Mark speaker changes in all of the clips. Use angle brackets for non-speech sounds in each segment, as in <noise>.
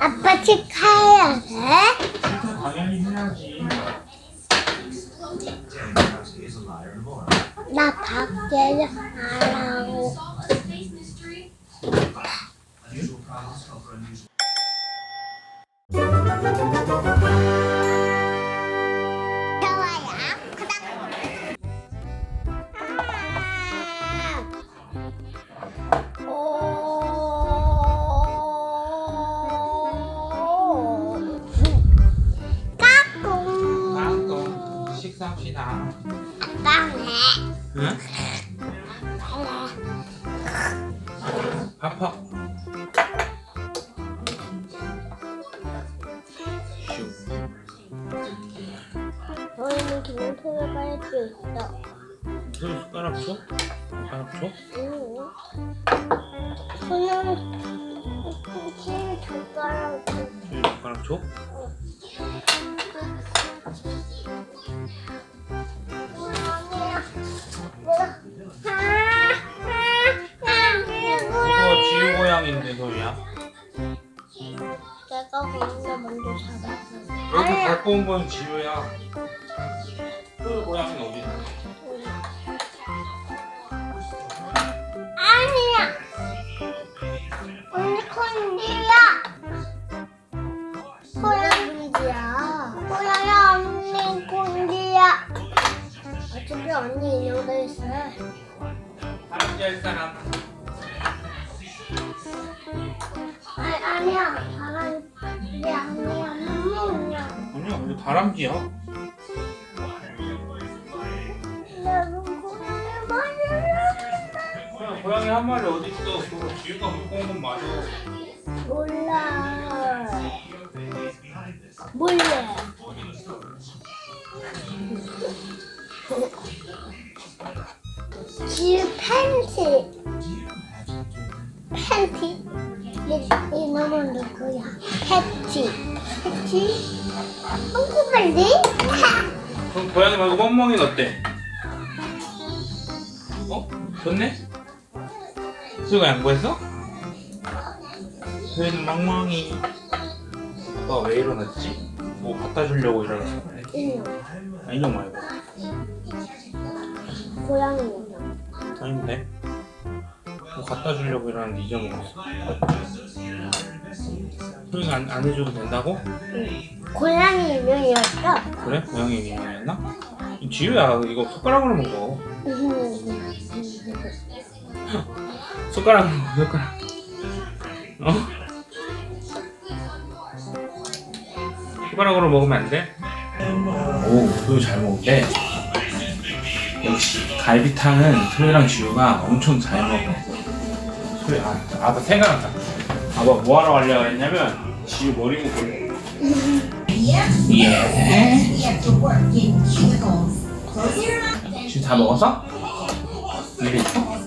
Speaker 1: 아빠 축하해야 돼?
Speaker 2: 당연히 해야지.
Speaker 1: 나 밖에서 하라고. 좋아요.
Speaker 2: 식사합시다.
Speaker 1: 빵해.
Speaker 2: 응? 아파. 슉.
Speaker 1: 너희는 기념품을 깔수 있어.
Speaker 2: 그 숟가락 줘? 숟가락 줘?
Speaker 1: 응. 손은 키 젓가락
Speaker 2: 응, 숟가락 줘? 이거 지우 고양인데 소리야.
Speaker 1: 내가 거기서 먼저 잡았어.
Speaker 2: 여기 갖고 온 건 지우야. 그 고양이는 어디 있어?
Speaker 1: 어차피 언니 인형도 있어.
Speaker 2: 할 사람.
Speaker 1: 아니 아니야.
Speaker 2: 다람쥐야.
Speaker 1: 맞아.
Speaker 2: 그냥 고양이 한 마리 어디 있어? 그거 지우가 갖고 온건 맞아.
Speaker 1: 몰라. 몰래. 팬티. 팬티. 이, 이 놈은 누구야? 패티? 한국말리?
Speaker 2: 그럼 고양이 말고 멍멍이는 어때? 어? 좋네? 수가 양보했어? 저희는 멍멍이 아빠 왜 일어났지? 뭐 갖다 주려고 일어났어
Speaker 1: 인형.
Speaker 2: 아, 인형 말고
Speaker 1: 고양이.
Speaker 2: 아닌데 뭐 갖다 주려고 일어났는데 잊어먹었어 소희가 안, 안 해줘도 된다고?
Speaker 1: 고양이 인형이었어?
Speaker 2: 그래? 고양이 인형이었나? 지우야 이거 숟가락으로 먹어 <laughs> 숟가락으로 먹어 숟가락 어? 숟가락으로 먹으면 안 돼? 오, 소유 잘 먹대. 역시 갈비탕은 소유랑 지우가 엄청 잘 먹어. 소유, 아, 아빠 생각났다. 아빠 뭐하러 가려고 했냐면 지우 머리 묶으려고. 예. 지우 다 먹었어? 이리 있어?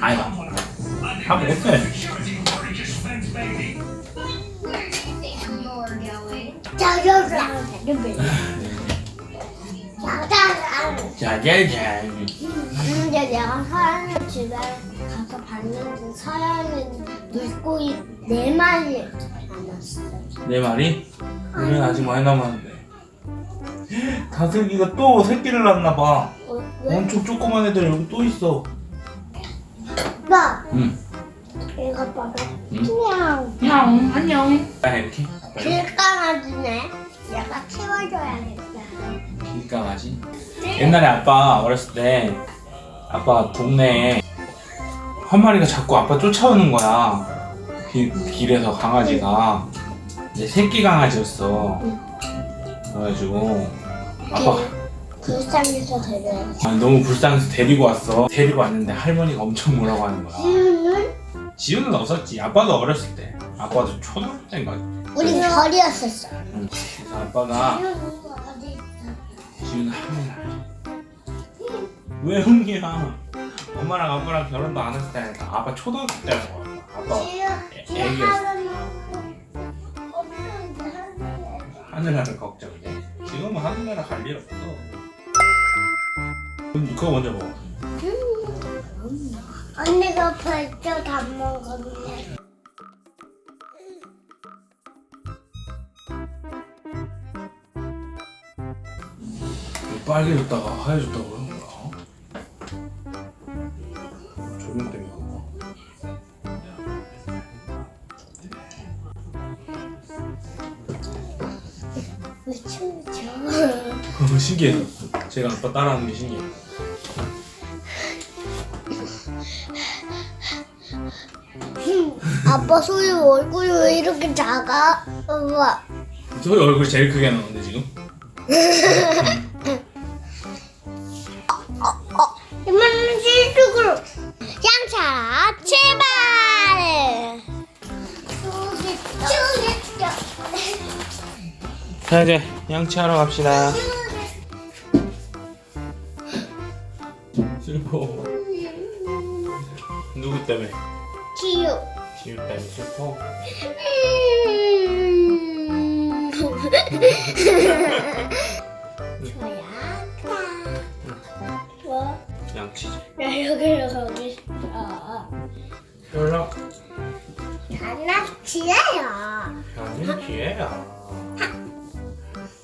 Speaker 2: 아이고. 다.
Speaker 1: 짜자잔. 짜
Speaker 2: 짜자잔.
Speaker 1: 근데 내가 서연이 집에 가서 봤는데 서연이는 물고기 네 마리 남았어.
Speaker 2: 네 마리? 우리는 아직 많이 남았는데. 다슬기가 또 새끼를 낳나 봐.
Speaker 1: 어, 왜?
Speaker 2: 엄청 조그만 애들 여기 또 있어.
Speaker 1: 오빠,
Speaker 2: 응.
Speaker 1: 이거 봐봐.
Speaker 2: 응?
Speaker 1: 그냥
Speaker 2: 형 안녕. 아 이렇게.
Speaker 1: 길강아지네. 얘가 키워줘야겠다.
Speaker 2: 길강아지. 옛날에 아빠 어렸을 때 아빠 동네에 한 마리가 자꾸 아빠 쫓아오는 거야. 길, 길에서 강아지가. 내 새끼 강아지였어. 그래가지고 아빠가
Speaker 1: 불쌍해서 데려요.
Speaker 2: 아니, 너무 불쌍해서 데리고 왔어. 데리고 왔는데 할머니가 엄청 뭐라고 하는 거야.
Speaker 1: 지우는
Speaker 2: 지우는 없었지. 아빠도 어렸을 때. 아빠도 초등학교 때인가.
Speaker 1: 우리 별이었었어.
Speaker 2: 응. 그래서 아빠가
Speaker 1: 지우는 어디?
Speaker 2: 알지. 왜 흥이야? 엄마랑 아빠랑 결혼도 안 했을 때니까 아빠 초등학교 때였어. 아빠 애기였어. 하늘나라 걱정이네. 지금은 하늘나라 갈 일 없어. 그거 먼저 먹어.
Speaker 1: 언니가 벌써 다 먹었네.
Speaker 2: 빨개졌다가 그러는 거야. 조명 때문에 그런가?
Speaker 1: 왜 춤을 춰?
Speaker 2: 어, 신기해. 제가 아빠 따라하는 게 신기해. <laughs>
Speaker 1: 아빠 소유 얼굴이 왜 이렇게 작아? 우와.
Speaker 2: 저희 얼굴 제일 크게 나오는데 지금? <laughs>
Speaker 1: 실속으로 양차 출발!
Speaker 2: 자 이제 양치하러 갑시다. 슬퍼. 누구 때문에?
Speaker 1: 지유.
Speaker 2: 지우 때문에 슬퍼. <laughs>
Speaker 1: 뭐?
Speaker 2: 양치지.
Speaker 1: 나 여기로 가고 싶어.
Speaker 2: 연락.
Speaker 1: 장난치예요.
Speaker 2: 형님 기회야.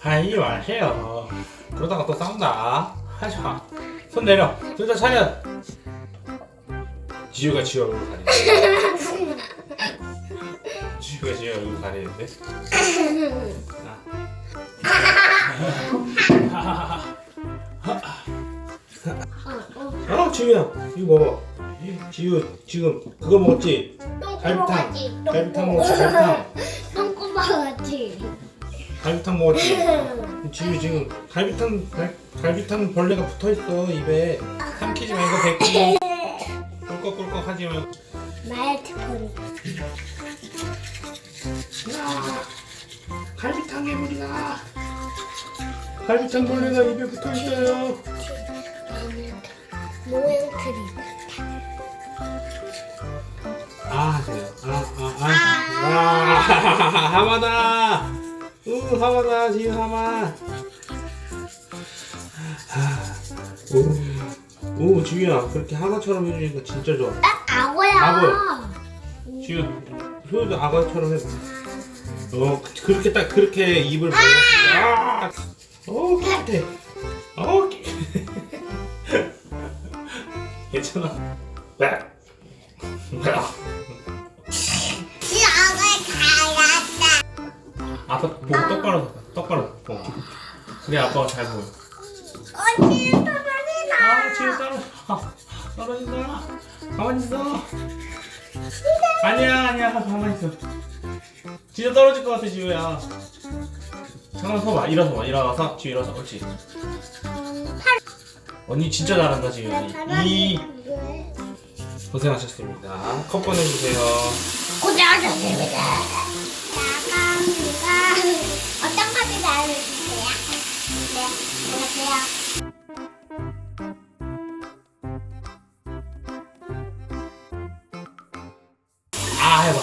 Speaker 2: 하지 마세요. 그러다가 또 싸운다. 하자. 손 내려. 둘다 차려. 지우가 지우 얼굴 가리네. 지우가 지우 얼굴 가리는데. <laughs> <laughs> 어 지우야 이거 먹어. 이- 지우 지금 그거 먹었지? 갈비탕. 갈비탕 먹었지 갈비탕. <laughs>
Speaker 1: 똥꼬마같이.
Speaker 2: 갈비탕 먹었지? <laughs> 지우 지금 갈비탕 갈, 갈비탕 벌레가 붙어 있어 입에 삼키지 말고 뱉기 꿀꺽꿀꺽 하지 말고
Speaker 1: 말트폰.
Speaker 2: 갈비탕 괴물이다 갈비탕 벌레가 입에 붙어 있어요 하마다 으 하마다 지우 하마 오, 오 지우야 그렇게 하마처럼 해주니까 진짜 좋아
Speaker 1: 아, 악어야.
Speaker 2: 악어야. 지금 효도 악어처럼 해봐. 어 그- 그렇게 딱 그렇게 입을 때, 아, 어 깨끗해. 어 깨. 괜찮아. 왜? 왜?
Speaker 1: 이
Speaker 2: 아빠 보고 똑바로 서, 똑바로. 서. 어. 그래 아빠가 잘 보여.
Speaker 1: 언니.
Speaker 2: 아 지금 떨어져. 아, 떨어진다. 가만히 있어. 아니야 아니야 가만히 있어. 진짜 떨어질 것 같아 지우야. 잠깐 서봐 일어서 봐 일어나서 지우 일어서 그렇지. 언니 진짜 잘한다 지우. 이 고생하셨습니다. 컵 꺼내주세요.
Speaker 1: 고생하셨습니다. 안녕하세요.
Speaker 2: 아 해봐.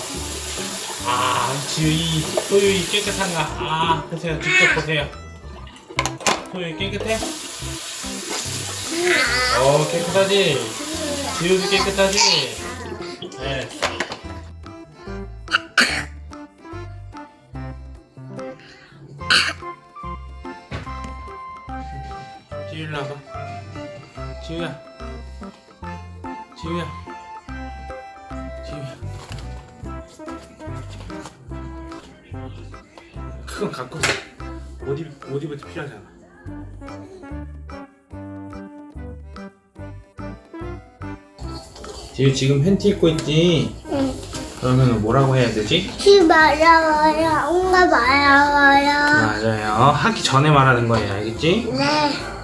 Speaker 2: 아 지우 이 소유 이 깨끗한가? 아 보세요 직접 보세요. 소유 깨끗해? 어 깨끗하지. 지우도 깨끗하지. 네. 지우야. 지우야. 지우야. 그건 갖고 있어. 옷, 입, 옷 입을 때 필요하잖아. 지우 지금 팬티 입고 있지?
Speaker 1: 응.
Speaker 2: 그러면 뭐라고 해야 되지?
Speaker 1: 키 마려워요. 온가 마려워요.
Speaker 2: 맞아요. 하기 전에 말하는 거예요. 알겠지?
Speaker 1: 네.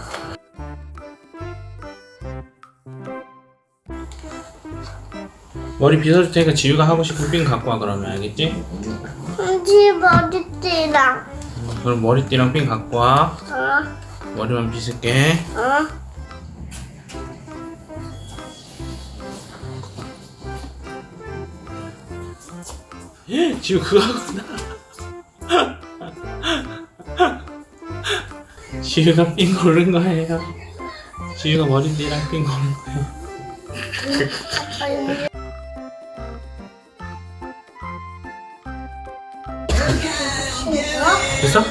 Speaker 2: 머리 빗어줄 테니까 지우가 하고 싶은 핀 갖고 와 그러면 알겠지?
Speaker 1: 집 어딨지랑.
Speaker 2: 그럼 머리띠랑 핀 갖고 와.
Speaker 1: 어?
Speaker 2: 머리만 빗을게.
Speaker 1: 어?
Speaker 2: 지우 그거 하구나. <laughs> 지우가 핀 고른 거예요. 지우가 머리띠랑 핀 고른 거예요. <laughs> 됐어?